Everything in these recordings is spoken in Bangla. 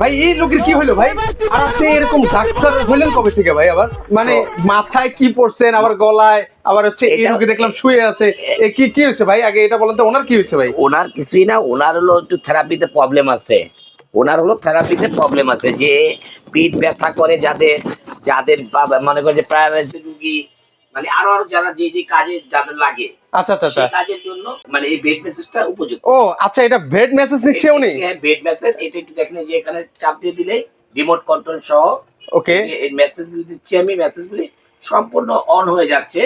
ভাই এই লোকের কি হলো ভাই? আর আপনি এরকম ডাক্তার হইলেন কবে থেকে ভাই আবার? মানে মাথায় কি পড়ছেন আবার গলায় আবার হচ্ছে এই রোগী দেখলাম শুয়ে আছে। এ কি কি হয়েছে ভাই? আগে এটা বলেন তো ওনার কি হয়েছে ভাই? ওনার কিছুই না ওনার হলো একটু থেরাপিতে প্রবলেম আছে। ওনার হলো থেরাপিতে প্রবলেম আছে যে পিঠ ব্যথা করে যাদের যাদের মনে করে যে রুগী মানে আরও আরও যারা যে যে কাজে যাদের লাগে আচ্ছা আচ্ছা আচ্ছা। কাজের জন্য মানে এই বেড মেসেজটা উপযুক্ত ও আচ্ছা এটা ভেড মেসেজ নিচ্ছে উনি? বেড মেসেজ এটা একটু দেখেন যে এখানে চাপ দিয়ে দিলে রিমোট কন্ট্রোল সহ ওকে এই মেসেজগুলি দিচ্ছি আমি মেসেজগুলি সম্পূর্ণ অন হয়ে যাচ্ছে।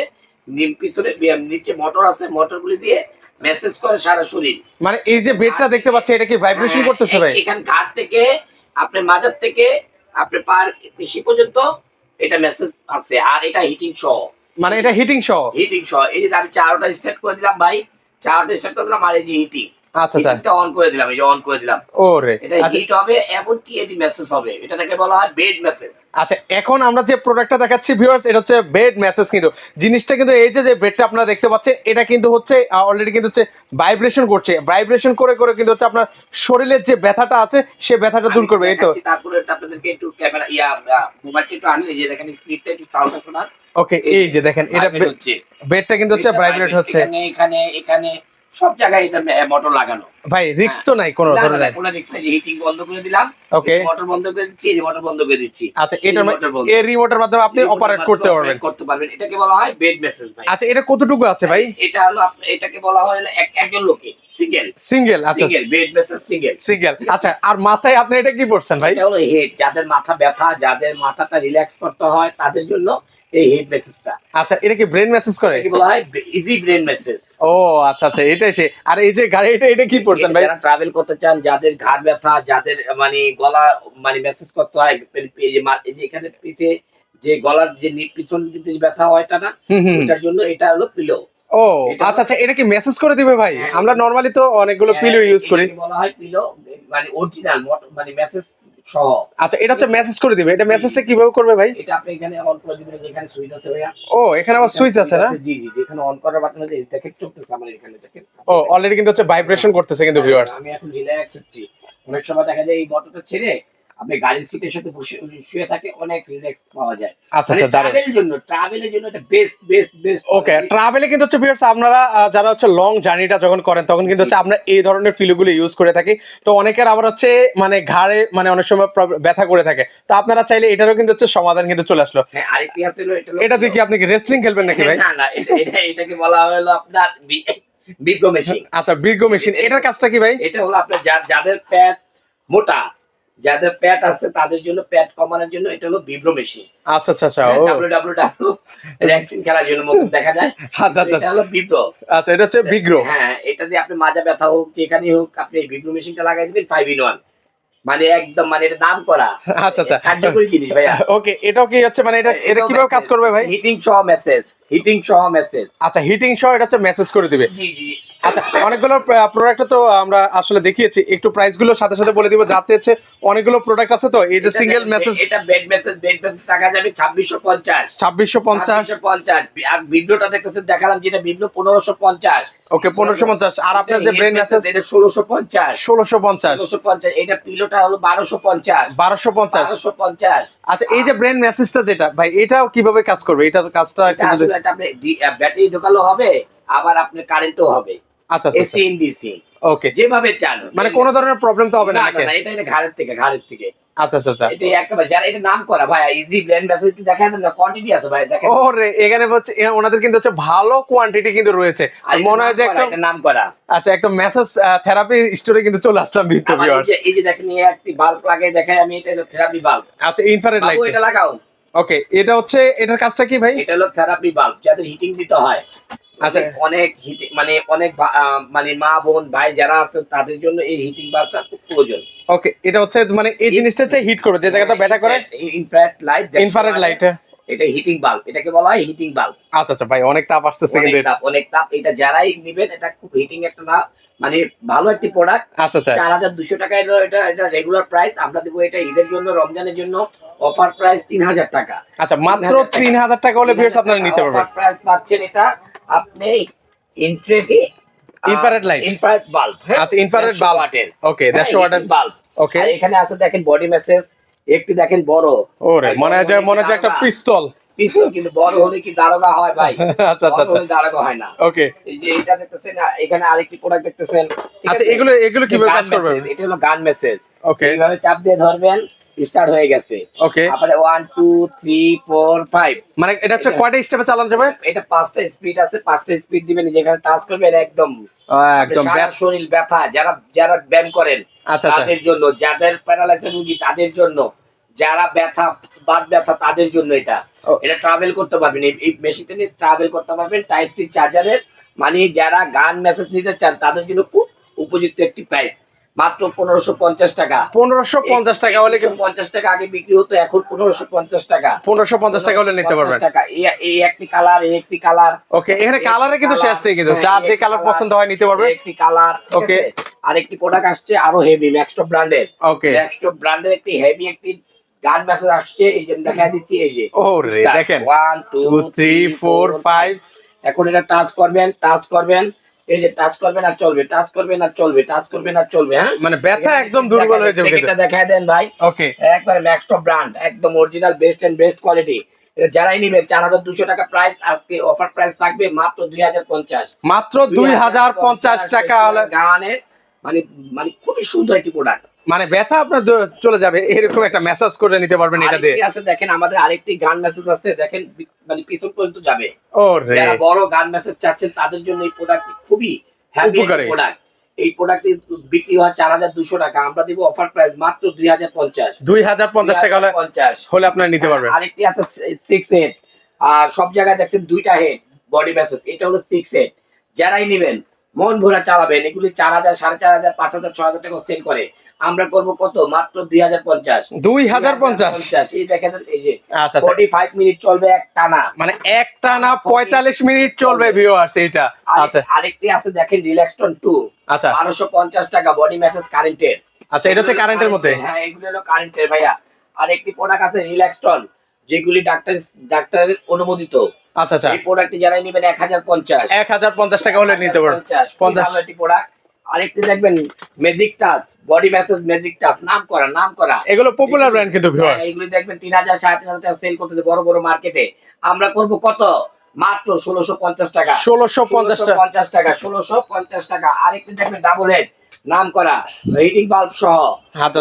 নিম- পিছনে নিচে মোটর আছে মোটরগুলি দিয়ে মেসেজ করে সারা শরীর। মানে এই যে বেডটা দেখতে পাচ্ছি এটা কি ভাইব্রেশন হ্যাঁ, করতেছে ভাই? এখান ঘাট থেকে আপনার মাজার থেকে আপনার পার পেশি পর্যন্ত এটা মেসেজ আছে আর এটা হিটিং সহ। মানে এটা হিটিং সহ? হিটিং সহ। এই যে আমি চারোটা স্টার্ট করে দিলাম ভাই, চারোটা স্টার্ট করে দিলাম আর এই যে হিটিং আচ্ছা আচ্ছা। অন করে দিলাম এই যে অন করে দিলাম। ওরে এটা আচ্ছা। হিট হবে এমনকি এটি মেসেজ হবে। এটাকে বলা হয় বেড মেসেজ আচ্ছা এখন আমরা যে প্রোডাক্টটা দেখাচ্ছি ভিউয়ার্স এটা হচ্ছে বেড মেসেজ কিন্তু। জিনিসটা কিন্তু এই যে যে বেডটা আপনারা দেখতে পাচ্ছেন এটা কিন্তু হচ্ছে অলরেডি কিন্তু হচ্ছে ভাইব্রেশন করছে। ভাইব্রেশন করে করে কিন্তু হচ্ছে আপনার শরীরের যে ব্যথাটা আছে সে ব্যথাটা দূর করবে এই তো। তারপরে আপনাদেরকে একটু ক্যামেরা ইয়া মোবাইলটা একটু আনি এই যে দেখেন স্ক্রিপ্টটা একটু সাউন্ডটা শোনান। ওকে এই যে দেখেন এটা বেডটা কিন্তু হচ্ছে ভাইব্রেট হচ্ছে। এখানে এখানে। সব জায়গায় এটা মোটর লাগানো। ভাই রিস্ক তো নাই কোনো ধরনের। কোনো নেই, হিটিং বন্ধ করে দিলাম ওকে মোটর বন্ধ করে দিচ্ছি এই মোটর বন্ধ করে দিচ্ছি। আচ্ছা এটার এই রিমোটের মাধ্যমে আপনি অপারেট করতে পারবেন। করতে পারবেন। এটাকে বলা হয় বেড মেসেজ ভাই। আচ্ছা এটা কতটুকু আছে ভাই? এটা হলো এটাকে বলা হয় একজন লোকে সিঙ্গেল সিঙ্গেল আচ্ছা। Single bed massage single single আচ্ছা আর মাথায় আপনি এটা কি পড়ছেন ভাই? এটা হলো হেড যাদের মাথা ব্যথা যাদের মাথাটা রিল্যাক্স করতে হয় তাদের জন্য এই হেড মেসেজটা আচ্ছা এটা কি ব্রেন মেসেজ করে? এটাকে বলা হয় ইজি ব্রেন মেসেজ ও আচ্ছা আচ্ছা এটাই সে। আর এই যে গাড়ি এটা এটা কি পড়ছেন ভাই? যারা ট্রাভেল করতে চান যাদের ঘাড় ব্যথা যাদের মানে গলা মানে মেসেজ করতে হয় এই যে এখানে পিঠে যে গলার যে পিছন দিকে যে ব্যথা হয় না এটার জন্য এটা হলো পিলো ও আচ্ছা আচ্ছা এটা কি মেসেজ করে দিবে ভাই? হ্যাঁ। আমরা নরমালি তো অনেকগুলো পিলো ইউজ করি। বলা হয় পিলো মানে অরিজিনাল মানে মেসেজ সহ আচ্ছা এটা হচ্ছে মেসেজ করে দিবে। এটা মেসেজটা কীভাবে করবে ভাই? এটা আপনি এখানে অন করে দিবেন যেখানে সুইচ আছে ভাইয়া। ও এখানে আবার সুইচ আছে না? জি জি এখানে অন করার বাটন আছে দেখেন চলতেছে আমার এখানে দেখেন। ও অলরেডি কিন্তু হচ্ছে ভাইব্রেশন করতেছে কিন্তু ভিউয়ার্স আমি এখন রিল্যাক্স হচ্ছি অনেক সময় দেখা যায় এই বটনটা ছেড়ে আপনি গাড়ির সিটের সাথে বসে শুয়ে থাকে অনেক রিল্যাক্স পাওয়া যায়। আচ্ছা আচ্ছা ট্রাভেলের জন্য ট্রাভেলের জন্য এটা বেস্ট বেস্ট বেস্ট ওকে ট্রাভেলে কিন্তু হচ্ছে ভিউয়ার্স আপনারা যারা হচ্ছে লং জার্নিটা যখন করেন তখন কিন্তু হচ্ছে আমরা এই ধরনের ফিলগুলো ইউজ করে থাকি। তো অনেকের আবার হচ্ছে মানে ঘাড়ে মানে অনেক সময় ব্যথা করে থাকে। তো আপনারা চাইলে এটারও কিন্তু হচ্ছে সমাধান কিন্তু চলে আসলো। হ্যাঁ আরেকটি আছে এটা দিয়ে কি আপনি কি রেসলিং খেলবেন নাকি ভাই? না না এটা এটা এটাকে বলা হলো আপনার বিগ্রো মেশিন আচ্ছা বিগো মেশিন এটার কাজটা কি ভাই? এটা হলো আপনার যাদের প্যাট মোটা যাদের প্যাট আছে তাদের জন্য প্যাট কমানোর জন্য এটা হলো বিব্রো মেশিন আচ্ছা আচ্ছা আচ্ছা ডাব্লিউ ডাব্লিউ ডাব্লিউ র্যাক্সিন খেলার জন্য মতো দেখা যায়। আচ্ছা আচ্ছা। এটা হলো বিব্রো আচ্ছা এটা হচ্ছে বিগ্রো হ্যাঁ এটা দিয়ে আপনি মাজা ব্যথা হোক যেখানেই হোক আপনি এই বিব্রো মেশিনটা লাগাই দিবেন ফাইভ ইন ওয়ান মানে একদম মানে এটা নাম করা। আচ্ছা আচ্ছা। কার্যকরী জিনিস ভাইয়া। ওকে এটাও কি হচ্ছে? মানে এটা এটা কীভাবে কাজ করবে ভাই? হিটিং সহ মেসেজ হিটিং সহ মেসেজ আচ্ছা হিটিং সহ এটা হচ্ছে মেসেজ করে দিবে। জি জি। আচ্ছা অনেকগুলো প্রোডাক্ট তো আমরা আসলে দেখিয়েছি। একটু প্রাইসগুলো সাথে সাথে বলে দিব যাতে হচ্ছে অনেকগুলো প্রোডাক্ট আছে তো এই যে এটা সিঙ্গেল মেসেজ এটা বেড মেসেজ বেড মেসেজ টাকা যাবে ছাব্বিশশো পঞ্চাশ। ছাব্বিশশো পঞ্চাশ। পঞ্চাশ। আর বিব্লোটা দেখতেছেন দেখালাম যেটা পনেরোশো পঞ্চাশ। ওকে পনেরোশো পঞ্চাশ। আর আপনার যে ব্রেন মেসেজ এটা ষোলোশো পঞ্চাশ। ষোলোশো পঞ্চাশ। ষোলোশো পঞ্চাশ এটা পিলোটা হলো বারোশো পঞ্চাশ। বারোশো পঞ্চাশ। বারোশো পঞ্চাশ। আচ্ছা এই যে ব্রেন মেসেজটা যেটা ভাই এটাও কীভাবে কাজ করবে? এটার কাজটা একটু এটা এটা ব্যাটারি ঢোকালো হবে আবার আপনার কারেন্টও হবে। আচ্ছা আচ্ছা এসি ইনডিসি ওকে যেভাবে চান মানে কোনো ধরনের প্রবলেম তো হবে না এটা এটা ঘাড়ের থেকে ঘাড়ের থেকে। আচ্ছা আচ্ছা আচ্ছা। এটা একেবারে যারা এটা নাম করা ভাই ইজি ব্লেন্ড মেসেজ একটু দেখা দেন না কোয়ান্টিটি আছে ভাই দেখেন। ওরে এখানে হচ্ছে ওনাদের কিন্তু হচ্ছে ভালো কোয়ান্টিটি কিন্তু রয়েছে। মনে হয় যে এটা নাম করা। আচ্ছা একদম মেসেজ থেরাপি স্টোরে কিন্তু চলে আসলাম এই ভিউয়ার্স এই যে দেখেন এই একটি বাল্ব লাগাই দেখাই আমি এটা হলো থেরাপি বাল্ব আচ্ছা ইনফ্রারেড লাইট এটা লাগাও। ওকে এটা হচ্ছে এটার কাজটা কি ভাই? এটা হলো থেরাপি বাল্ব যাদের হিটিং দিতে হয়। আচ্ছা। অনেক- হিটিং মানে অনেক মানে মা বোন ভাই যারা আছে তাদের জন্য এই হিটিং বাল্বটা খুব প্রয়োজন। ওকে এটা হচ্ছে মানে এই জিনিসটা হচ্ছে হিট করবে যে জায়গাটা ব্যাটা করে। ইনফ্রারেড লাইট ইনফ্রারেড লাইট এটা হিটিং বাল্ব এটাকে বলা হয় হিটিং বাল্ব আচ্ছা আচ্ছা ভাই অনেক তাপ আসতেছে কিন্তু এটা। অনেক তাপ এটা যারাই নিবেন এটা খুব হিটিং একটা না মানে ভালো একটি প্রোডাক্ট আচ্ছা আচ্ছা। চার হাজার দুশো টাকা এটা এটা এটা রেগুলার প্রাইস আমরা দেবো এটা ঈদের জন্য রমজানের জন্য অফার প্রাইস তিন হাজার টাকা। আচ্ছা মাত্র তিন হাজার টাকা। হলে ভিউয়ার্স আপনারা নিতে পারবেন। অফার প্রাইস পাচ্ছেন এটা। আপনি ইনফ্রেটি Infrared light? ইনফ্রারেড বাল্ব আচ্ছা ইনফ্রারেড বাল্ব ওকে ওয়াটের বাল্ব ওকে আর এখানে আছে দেখেন বডি মেসেজ একটি দেখেন বড়। ওরে মনে হয় মনে হয় একটা পিস্তল। পিস্তল কিন্তু বড় হলে কি দারোগা হয় ভাই? আচ্ছা আচ্ছা আচ্ছা। দারোগা হয় না। ওকে এই যে এটা দেখতেছেন এখানে আরেকটি প্রোডাক্ট দেখতেছেন। আচ্ছা এগুলো এগুলো কীভাবে কাজ করবে? এটা হলো গান মেসেজ ওকে এইভাবে চাপ দিয়ে ধরবেন। স্টার্ট হয়ে গেছে। ওকে তারপরে one two three four five মানে এটা হচ্ছে কয়টা স্টেপে চালানো যাবে? এটা পাঁচটা স্পিড আছে পাঁচটা স্পিড দিবেন যেখানে টাচ করবেন একদম। একদম শরীর ব্যথা যারা যারা ব্যায়াম করেন আচ্ছা আচ্ছা। তাদের জন্য যাদের প্যারালাইসিস রোগী তাদের জন্য। যারা ব্যথা বাদ ব্যথা তাদের জন্য এটা। এটা ট্রাভেল করতে পারবেন। এই- এই মেশিনটা নিয়ে ট্রাভেল করতে পারবেন টাইপ সি চার্জারের মানে যারা গান মেসেজ নিতে চান তাদের জন্য খুব উপযুক্ত একটি প্রাইস মাত্র পনেরোশো পঞ্চাশ টাকা। পনেরোশো পঞ্চাশ টাকা হলে পঞ্চাশ টাকা আগে বিক্রি হতো এখন পনেরোশো পঞ্চাশ টাকা। পনেরোশো পঞ্চাশ টাকা হলে নিতে পারবেন। টাকা। এই- একটি কালার এই একটি কালার। ওকে এখানে কালারে কিন্তু শেষ নেই কিন্তু। হ্যাঁ, যার যে কালার পছন্দ হয় নিতে পারবে একটি কালার Okay. আর একটি প্রোডাক্ট আসছে আরও হেভি ম্যাক্সটপ ব্র্যান্ডের ওকে। ম্যাক্সটপ ব্র্যান্ডের একটি হেভি একটি গান মেসেজ আসছে। এই যে দেখা দিচ্ছি এই যে। ও রে দেখেন। One two three four five এখন এটা টাচ করবেন টাচ করবেন। এই যে টাচ করবে না চলবে টাচ করবে না চলবে টাচ করবে না চলবে হ্যাঁ? মানে ব্যথা একদম দুর্বল হয়ে যাবে এটা দেখায় দেন ভাই। ওকে একবার ম্যাক্স টপ ব্র্যান্ড একদম original best and best quality এটা যারাই নিবে চার হাজার দুশো টাকা প্রাইস আজকে অফার প্রাইস থাকবে মাত্র দুই হাজার পঞ্চাশ। মাত্র দুই হাজার পঞ্চাশ টাকা হলে গানের মানে মানে খুবই সুন্দর একটি প্রোডাক্ট মানে ব্যথা আপনার চলে যাবে এরকম একটা মেসেজ করে নিতে পারবেন এটা দিয়ে। আছে দেখেন আমাদের আরেকটি গান মেসেজ আছে দেখেন মানে পিছন পর্যন্ত যাবে। ও রে যারা বড় গান মেসেজ চাচ্ছেন তাদের জন্য এই প্রোডাক্ট খুবই হ্যাপি প্রোডাক্ট এই প্রোডাক্টটি বিক্রি হয় চার হাজার দুশো টাকা। আমরা দিব অফার প্রাইস মাত্র দুই হাজার পঞ্চাশ। দুই হাজার পঞ্চাশ টাকা হলে পঞ্চাশ। হলে আপনার নিতে পারবেন। আরেকটি আছে সিক্স হেড আর সব জায়গায় দেখছেন দুইটা হেড বডি মেসেজ এটা হলো সিক্স হেড যারাই নেবেন মন ভরা চালাবেন এগুলি চার হাজার সাড়ে চার হাজার পাঁচ হাজার ছয় হাজার টাকা সেল করে। আমরা করব কত? মাত্র দুই হাজার পঞ্চাশ। দুই হাজার পঞ্চাশ। এই দেখেন এই যে আচ্ছা ফোর্টি ফাইভ মিনিট চলবে এক টানা। মানে এক টানা পঁয়তাল্লিশ মিনিট চলবে ভিউয়ার্স আরেক- আচ্ছা। আরেকটি আছে দেখেন রিল্যাক্সটন টু আচ্ছা। বারোশো পঞ্চাশ টাকা বডি মেসেজ কারেন্টের আচ্ছা এটা হচ্ছে কারেন্টের মধ্যে। হ্যাঁ এগুলো হলো কারেন্টের ভাইয়া। আর একটি প্রোডাক্ট আছে রিল্যাক্সটন যেগুলি ডাক্তার ডাক্তারের অনুমোদিত। আচ্ছা আচ্ছা। এই প্রোডাক্টটি যারা নেবেন এক হাজার পঞ্চাশ। এক হাজার পঞ্চাশ টাকা হলে নিতে পারবেন পঞ্চাশ। প্রোডাক্ট আরেকটি দেখবেন magic touch body massage magic touch নাম করা নাম করা। এগুলো পপুলার ব্র্যান্ড কিন্তু ভিউয়ার্স হ্যাঁ, এগুলি দেখবেন তিন হাজার সাড়ে তিন হাজার টাকা সেল বড় বড় মার্কেটে আমরা করব কত? মাত্র ষোলোশো পঞ্চাশ টাকা। ষোলোশো পঞ্চাশ টাকা। পঞ্চাশ টাকা ষোলোশো পঞ্চাশ টাকা। আরেকটি দেখবেন ডাবল হেড নাম করা। হিটিং বাল্ব সহ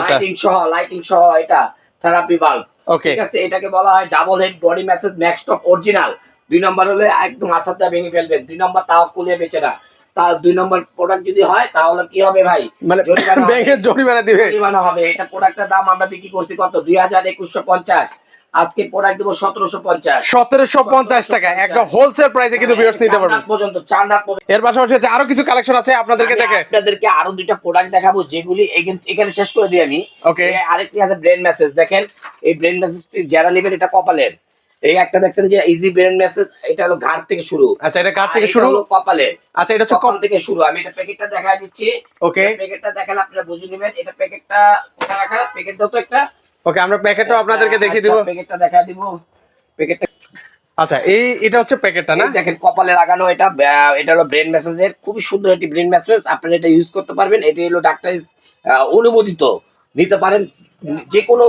লাইটিং সহ লাইটিং সহ এটা থেরাপি বাল্ব ঠিক আছে এটাকে বলা হয় double head body massage Max Top original দুই নম্বর হলে একদম আছাদা ভেঙে ফেলবেন। দুই নম্বর তাও কুলিয়ে বেচে না। তা দুই নম্বর প্রোডাক্ট যদি হয় তাহলে কি হবে ভাই? মানে। ব্যাংকের জরিমানা দিবে। জরিমানা হবে। এটা প্রোডাক্টের দাম আমরা বিক্রি করছি কত? দুই হাজার একুশশো পঞ্চাশ। আজকে প্রোডাক্ট দেবো সতেরোশো পঞ্চাশ। সতেরোশো পঞ্চাশ টাকা। একদম হোলসেল প্রাইসে কিন্তু ভিউয়ার্স নিতে পারবেন। পর্যন্ত চার রাত এর পাশাপাশি হচ্ছে আরও কিছু কালেকশন আছে আপনাদেরকে দেখে। আপনাদেরকে আরও দুইটা প্রোডাক্ট দেখাবো যেগুলি এখানে শেষ করে দিই আমি। ওকে আরেকটি আছে ব্রেন মেসেজ দেখেন এই ব্রেন মেসেজটি যারা নেবেন এটা কপালের। এই একটা দেখছেন যে ইজি ব্রেন মেসেজ এটা হলো ঘাট থেকে শুরু। আচ্ছা এটা কার থেকে শুরু? হলো কপালের আচ্ছা এটা হচ্ছে কপাল থেকে শুরু। আমি এটা প্যাকেটটা দেখাই দিচ্ছি। ওকে প্যাকেটটা দেখালে আপনারা বুঝে নেবেন এটা প্যাকেটটা কোথায় রাখা? প্যাকেট দাও তো একটা। ওকে আমরা প্যাকেটও আপনাদেরকে দেখিয়ে দিব। প্যাকেটটা দেখাই দিব। প্যাকেটটা আচ্ছা এই এটা হচ্ছে প্যাকেটটা না? দেখেন কপালে লাগানো এটা। এটা হলো ব্রেন মেসেজের খুবই সুন্দর একটি ব্রেন মেসেজ আপনারা এটা ইউজ করতে পারবেন। এটা হলো ডাক্তার অনুমোদিত। নিতে পারেন যে কোনো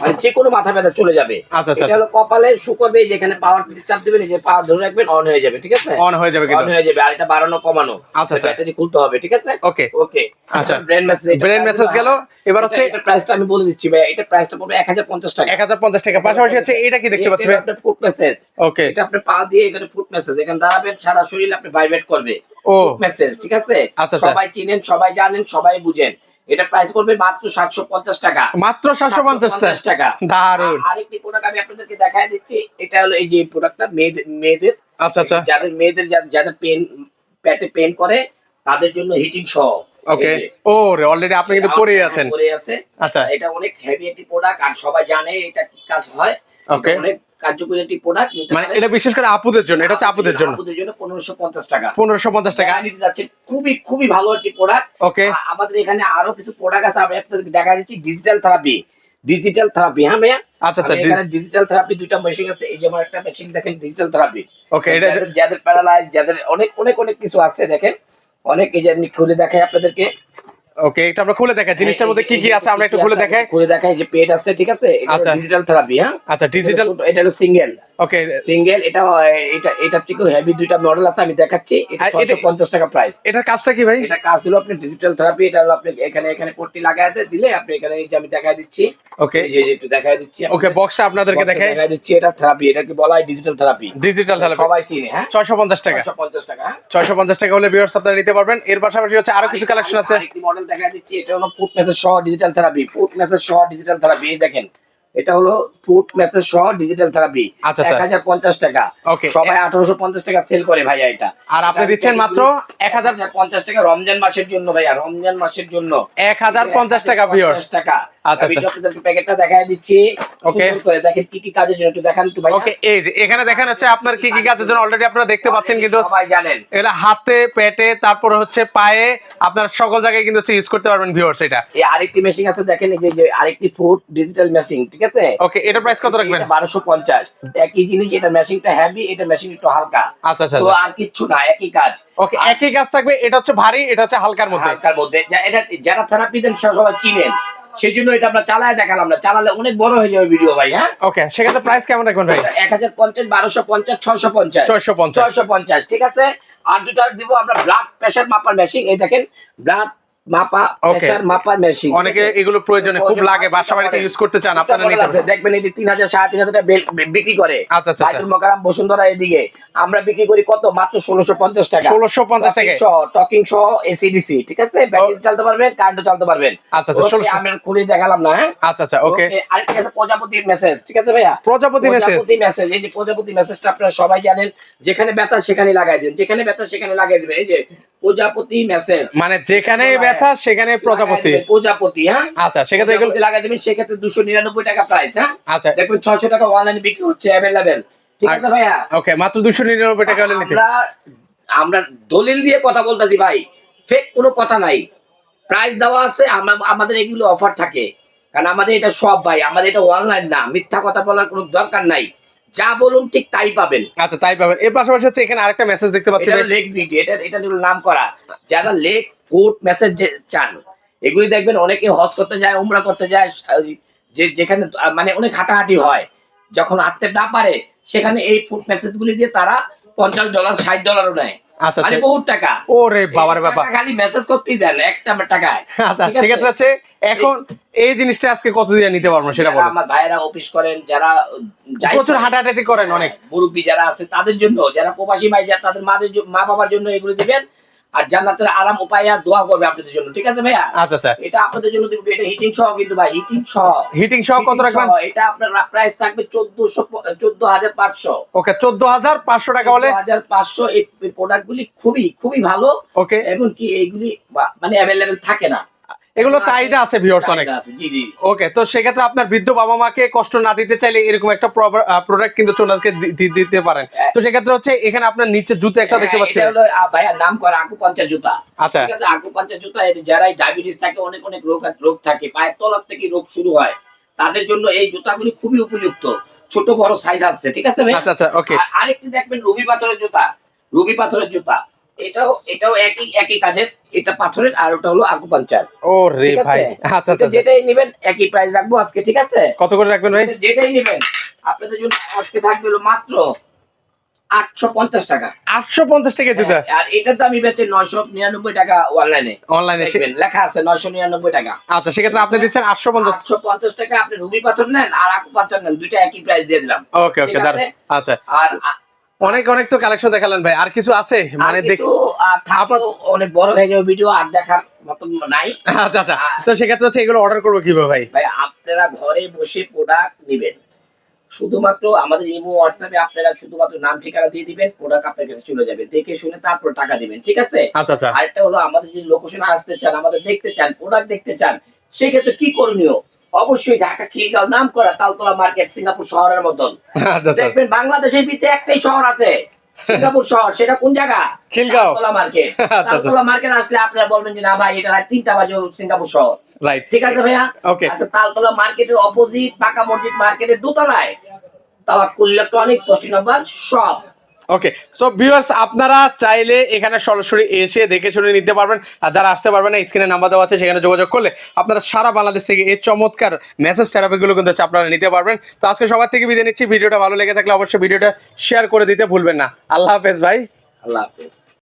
মানে যে কোনো মাথা ব্যথা চলে যাবে। আচ্ছা আচ্ছা এটা হলো কপালে শুকোবে যেখানে পাওয়ার চাপ দেবেন যে পাওয়ার ধরে রাখবেন অন হয়ে যাবে ঠিক আছে? অন হয়ে যাবে অন হয়ে যাবে আর এটা বাড়ানো কমানো। আচ্ছা আচ্ছা। ব্যাটারি খুলতে হবে ঠিক আছে? ওকে ওকে আচ্ছা। ব্রেন মেসেজ ব্রেন মেসেজ গেল। এবার হচ্ছে এটা প্রাইসটা আমি বলে দিচ্ছি ভাই এটা প্রাইসটা পড়বে 1050 টাকা। এক হাজার পঞ্চাশ টাকা। পাশাপাশি হচ্ছে এটা কি দেখতে পাচ্ছি এটা ফুট মেসেজ ওকে এটা আপনি পা দিয়ে এখানে ফুট মেসেজ এখানে দাঁড়াবেন সারা শরীর আপনি ভাইব্রেট করবে। ও। মেসেজ ঠিক আছে? আচ্ছা, আচ্ছা। সবাই চিনেন সবাই জানেন সবাই বুঝেন। এটা প্রাইস পড়বে মাত্র 750 টাকা। মাত্র সাতশো পঞ্চাশ টাকা। 750 টাকা। দারুণ আর- আরেকটি প্রোডাক্ট আমি আপনাদেরকে দেখায় দিচ্ছি এটা হলো এই যে প্রোডাক্টটা মেয়েদের মেয়েদের। আচ্ছা আচ্ছা। যাদের মেয়েদের যাদের পেন পেটে পেন করে তাদের জন্য হিটিং সহ ওকে ও রে অলরেডি আপনি কিন্তু পরেই আছেন। পরে আছে। আচ্ছা। এটা অনেক হেভি একটি প্রোডাক্ট আর সবাই জানে এটা কি কাজ হয়। ওকে অনেক কার্যকরী একটি প্রোডাক্ট মানে এটা বিশেষ করে আপুদের জন্য এটা হচ্ছে আপুদের জন্য। আপুদের জন্য পনেরোশো পঞ্চাশ টাকা। পনেরোশো পঞ্চাশ টাকা। টাকা নিতে যাচ্ছে খুবই খুবই ভালো একটি প্রোডাক্ট ওকে আমাদের এখানে আরও কিছু প্রোডাক্ট আছে আমি আপনাদেরকে দেখা দিচ্ছি ডিজিটাল থেরাপি ডিজিটাল থেরাপি হ্যাঁ ভাইয়া? আচ্ছা আচ্ছা এখানে ডিজিটাল থেরাপি দুইটা মেশিন আছে এই যে আমার একটা মেশিন দেখেন ডিজিটাল থেরাপি ওকে এটা যাদের যাদের প্যারালাইজ যাদের অনেক অনেক অনেক কিছু আছে দেখেন। অনেক এই যে আমি খুলে দেখাই আপনাদেরকে। ওকে এটা আমরা খুলে দেখাই জিনিসটার মধ্যে কি কি আছে আমরা একটু খুলে দেখাই। খুলে দেখাই যে পেড আছে ঠিক আছে? এটা আচ্ছা। ডিজিটাল থেরাপি হ্যাঁ? আচ্ছা ডিজিটাল এটা হলো সিঙ্গেল ওকে সিঙ্গেল এটা এটা এটা থেকে হেভি দুইটা মডেল আছে আমি দেখাচ্ছি এটা 650 টাকা প্রাইস এটার কাজটা কি ভাই? এটা কাজ হলো আপনি ডিজিটাল থেরাপি এটা হলো আপনি এখানে এখানে পট্টি লাগাতে দিলে আপনি এখানে এই যে আমি দেখাই দিচ্ছি। ওকে এই যে একটু দেখাই দিচ্ছি ওকে বক্সটা আপনাদেরকে দেখাই। দেখাই দিচ্ছি এটা থেরাপি এটাকে বলা হয় ডিজিটাল থেরাপি ডিজিটাল তাহলে সবাই চিনে হ্যাঁ? ছয়শো পঞ্চাশ টাকা। 650 টাকা হ্যাঁ? ছয়শো পঞ্চাশ টাকা হলে ভিউয়ার্স আপনারা নিতে পারবেন। এর পাশাপাশি হচ্ছে আরও কিছু কালেকশন আছে। আরেকটি মডেল দেখা দিচ্ছি এটা হলো ফুট মেথড সহ ডিজিটাল থেরাপি ফুট মেথড সহ ডিজিটাল থেরাপি দেখেন। এটা হলো ফুট মেথড সহ ডিজিটাল থেরাপি আচ্ছা, আচ্ছা। এক হাজার পঞ্চাশ টাকা। ওকে। সবাই আঠারোশো পঞ্চাশ টাকা সেল করে ভাইয়া এটা। আর আপনি দিচ্ছেন মাত্র এক হাজার পঞ্চাশ টাকা রমজান মাসের জন্য ভাইয়া রমজান মাসের জন্য। এক হাজার পঞ্চাশ টাকা ভিউয়ার্স টাকা। আচ্ছা, আমি। আপনাদেরকে প্যাকেটটা দেখাই দিচ্ছি. সুন্দর করে দেখেন কি কি কাজের জন্য একটু দেখান একটু ভাইয়া। ওকে এই যে এখানে দেখেন হচ্ছে আপনার কি কি কাজের জন্য অলরেডি আপনারা দেখতে পাচ্ছেন কিন্তু সবাই জানেন। এটা হাতে পেটে তারপরে হচ্ছে পায়ে আপনার সকল জায়গায় কিন্তু ইউজ করতে পারবেন ভিউয়ার্স এটা। এই আরেকটি মেশিন আছে দেখেন এই যে- যে আরেকটি ফুড ডিজিটাল মেশিন ঠিক আছে? ওকে এটা প্রাইস কত রাখবেন? বারোশো পঞ্চাশ। একই জিনিস এটা মেশিনটা হেভি এটা মেশিন একটু হালকা। আচ্ছা আচ্ছা তো আর কিচ্ছু না একই কাজ। ওকে একই কাজ থাকবে এটা হচ্ছে ভারী এটা হচ্ছে হালকার মধ্যে। হালকার মধ্যে। যা- এটা যারা থেরাপি দেন সবাই চিনেন সেই জন্য এটা আমরা চালায় দেখালাম না। চালালে অনেক বড় হয়ে যাবে ভিডিও ভাই হ্যাঁ? ওকে সেক্ষেত্রে প্রাইস কেমন রাখবেন ভাই? এক হাজার পঞ্চাশ বারোশো পঞ্চাশ ছয়শো পঞ্চাশ। ছয়শো পঞ্চাশ। ছয়শো পঞ্চাশ ঠিক আছে? আর দুটো দিব আমরা ব্লাড প্রেশার মাপার মেশিন এই দেখেন ব্লাড মাপা মাপার মেশিন অনেকে এগুলো প্রয়োজনে খুব লাগে বাসা বাড়িতে ইউজ করতে চান আপনারা নিতে পারেন। দেখবেন এটি তিন হাজার সাড়ে তিন হাজার টাকা বিক্রি করে। আচ্ছা আচ্ছা বাইতুল মোকাররম বসুন্ধরা এদিকে। আমরা বিক্রি করি কত? মাত্র ষোলোশো পঞ্চাশ টাকা। ষোলোশো পঞ্চাশ টাকা টকিং সহ টকিং সহ এসিডিসি ঠিক আছে? ব্যাটারি চালাতে পারবেন কারেন্টও চালাতে পারবেন। আচ্ছা আচ্ছা আমি খুলে দেখালাম না হ্যাঁ? আচ্ছা আচ্ছা ওকে ওকে, আরেকটা আছে প্রজাপতির মেসেজ ঠিক আছে ভাইয়া? প্রজাপতি মেসেজ প্রজাপতি মেসেজ এই যে প্রজাপতি মেসেজটা আপনারা সবাই জানেন যেখানে ব্যথা সেখানে লাগাই দিন যেখানে ব্যথা সেখানে লাগাই দিবেন এই যে প্রজাপতি মেসেজ মানে যেখানে ব্যথা সেখানে প্রজাপতি। প্রজাপতি হ্যাঁ? আচ্ছা সেক্ষেত্রে এগুলো লাগাই দিবেন সেক্ষেত্রে দুশো নিরানব্বই টাকা প্রাইস হ্যাঁ? আচ্ছা। দেখবেন ছয়শো টাকা অনলাইনে বিক্রি হচ্ছে অ্যাভেলেবেল ঠিক আছে ভাইয়া? ওকে মাত্র দুশো নিরানব্বই টাকা হলে আমরা আমরা দলিল দিয়ে কথা বলতেছি ভাই। ফেক কোনো কথা নাই। প্রাইস দেওয়া আছে আমাদের এগুলো অফার থাকে। কারণ আমাদের এটা সব ভাই আমাদের এটা অনলাইন না। মিথ্যা কথা বলার কোনো দরকার নাই। যা বলুন ঠিক তাই পাবেন। আচ্ছা তাই পাবেন। এর পাশাপাশি হচ্ছে এখানে আরেকটা মেসেজ দেখতে পাচ্ছি এটা। লেক বিউটি এটা এটা নাম করা যারা লেক ফুট মেসেজ চান এগুলি দেখবেন অনেকে হজ করতে যায় উমরা করতে যায় যে যেখানে মানে অনেক হাঁটাহাঁটি হয়। যখন হাঁটতে না পারে সেখানে এই ফুট মেসেজগুলি দিয়ে তারা পঞ্চাশ ডলার ষাট ডলারও নেয়। আচ্ছা মানে আচ্ছা। বহুত টাকা। ওরে বাবার বাবা। খালি মেসেজ করতেই দেন একটা টাকায়। আচ্ছা আছে? এখন এই জিনিসটা আজকে কত দিয়ে নিতে পারব সেটা আমার ভাইয়েরা অফিস করেন যারা প্রচুর করেন, হাঁটাহাঁটি করেন অনেক। মুরব্বী যারা আছে তাদের জন্য যারা প্রবাসী ভাই যারা তাদের মাদের মা বাবার জন্য এগুলো দিবেন আর জান্নাতের আরাম উপায়া দোয়া করবে আপনাদের জন্য ঠিক আছে ভাইয়া? আচ্ছা আচ্ছা। এটা আপনাদের জন্য দিব এটা হিটিং সহ কিন্তু ভাই হিটিং সহ। হিটিং সহ কত রাখবেন? এটা আপনার প্রাইস থাকবে চোদ্দশো চোদ্দ হাজার পাঁচশো। ওকে চোদ্দ হাজার পাঁচশো টাকা বলে? হাজার পাঁচশো এই প্রোডাক্টগুলি খুবই খুবই ভালো। ওকে। এবং কি এইগুলি মানে अवेलेबल থাকে না। এগুলো চাহিদা আছে ভিউয়ার্স অনেক। ওকে তো সেক্ষেত্রে আপনার বৃদ্ধ বাবা মাকে কষ্ট না দিতে চাইলে এরকম একটা প্রোডাক্ট কিন্তু চোনাকে দিতে পারেন। তো সেক্ষেত্রে হচ্ছে এখানে আপনার নিচে জুতো একটা দেখতে পাচ্ছেন এটা হলো ভাইয়া নাম করা আকু পঞ্চা জুতা। আচ্ছা। ঠিক আছে আকু পঞ্চা জুতা এর যারাই ডায়াবেটিস থাকে অনেক অনেক রোগ রোগ থাকে পায়ের তলার থেকে রোগ শুরু হয়। তাদের জন্য এই জুতাগুলি খুবই উপযুক্ত। ছোট বড় সাইজ আছে ঠিক আছে ভাই আচ্ছা আচ্ছা ওকে আর আরেকটি দেখবেন রবি পাথরের জুতা। রবি পাথরের জুতা। এটাও এটাও একই একই কাজের এটা পাথরের আর ওটা হলো আকু পাঞ্চার ও রে ভাই। আচ্ছা আচ্ছা আচ্ছা। যেটাই নেবেন একই প্রাইস রাখব আজকে ঠিক আছে? কত করে রাখবেন ভাই? যেটাই নেবেন আপনাদের জন্য আজকে থাকবে মাত্র আটশো পঞ্চাশ টাকা। আটশো পঞ্চাশ টাকা জুতা? আর এটার দামই বেচে নয়শো নিরানব্বই টাকা অনলাইনে লেখা আছে নয়শো নিরানব্বই টাকা। আচ্ছা সেক্ষেত্রে আপনি দিচ্ছেন আটশো পঞ্চাশ। আটশো পঞ্চাশ টাকা আপনি রুবি পাথর নেন আর আকু পাথর নেন দুইটা একই প্রাইস দিয়ে দিলাম। ওকে ওকে আচ্ছা। আর অনেক অনেক তো কালেকশন দেখালেন ভাই। আর কিছু আছে? মানে দেখ অনেক বড় হয়ে যাবে ভিডিও আর দেখার মতন নাই। আচ্ছা আচ্ছা। তো সেক্ষেত্রে হচ্ছে এগুলো অর্ডার করব কীভাবে ভাই? ভাই আপনারা ঘরে বসে প্রোডাক্ট নেবেন। শুধুমাত্র আমাদের ইমো হোয়াটসঅ্যাপে আপনারা শুধুমাত্র নাম ঠিকানা দিয়ে দিবেন প্রোডাক্ট আপনার কাছে চলে যাবে। দেখে শুনে তারপর টাকা দিবেন ঠিক আছে? আচ্ছা আচ্ছা। আরেকটা হলো আমাদের যদি লোকেশনে আসতে চান আমাদের দেখতে চান প্রোডাক্ট দেখতে চান সেক্ষেত্রে কি করণীয়? অবশ্যই ঢাকা খিলগাঁও নাম করা তালতলা মার্কেট সিঙ্গাপুর শহরের মতন। আচ্ছা আচ্ছা। দেখবেন বাংলাদেশের ভিতরে একটাই শহর আছে সিঙ্গাপুর শহর। সেটা কোন জায়গা? খিলগাঁও। তালতলা মার্কেট। আচ্ছা তালতলা মার্কেট আসলে আপনারা বলবেন যে না ভাই এটা রাত তিনটা বাজে সিঙ্গাপুর শহর। রাইট ঠিক আছে ভাইয়া? ওকে আচ্ছা তালতলা মার্কেটের অপোজিট পাকা মসজিদ মার্কেটের দোতলায়। তাওয়াক্কুল ইলেকট্রনিক পোস্টিং নাম্বার সব। ওকে সো ভিউয়ার্স আপনারা চাইলে এখানে সরাসরি এসে দেখে শুনে নিতে পারবেন। আর যারা আসতে পারবেন না স্ক্রিনে নাম্বার দেওয়া আছে, সেখানে যোগাযোগ করলে আপনারা সারা বাংলাদেশ থেকে এই চমৎকার মেসেজ থেরাপিগুলো কিন্তু হচ্ছে আপনারা নিতে পারবেন। তো আজকে সবার থেকে বিদায় নিচ্ছি। ভিডিওটা ভালো লেগে থাকলে অবশ্যই ভিডিওটা শেয়ার করে দিতে ভুলবেন না। আল্লাহ হাফেজ ভাই। আল্লাহ হাফেজ।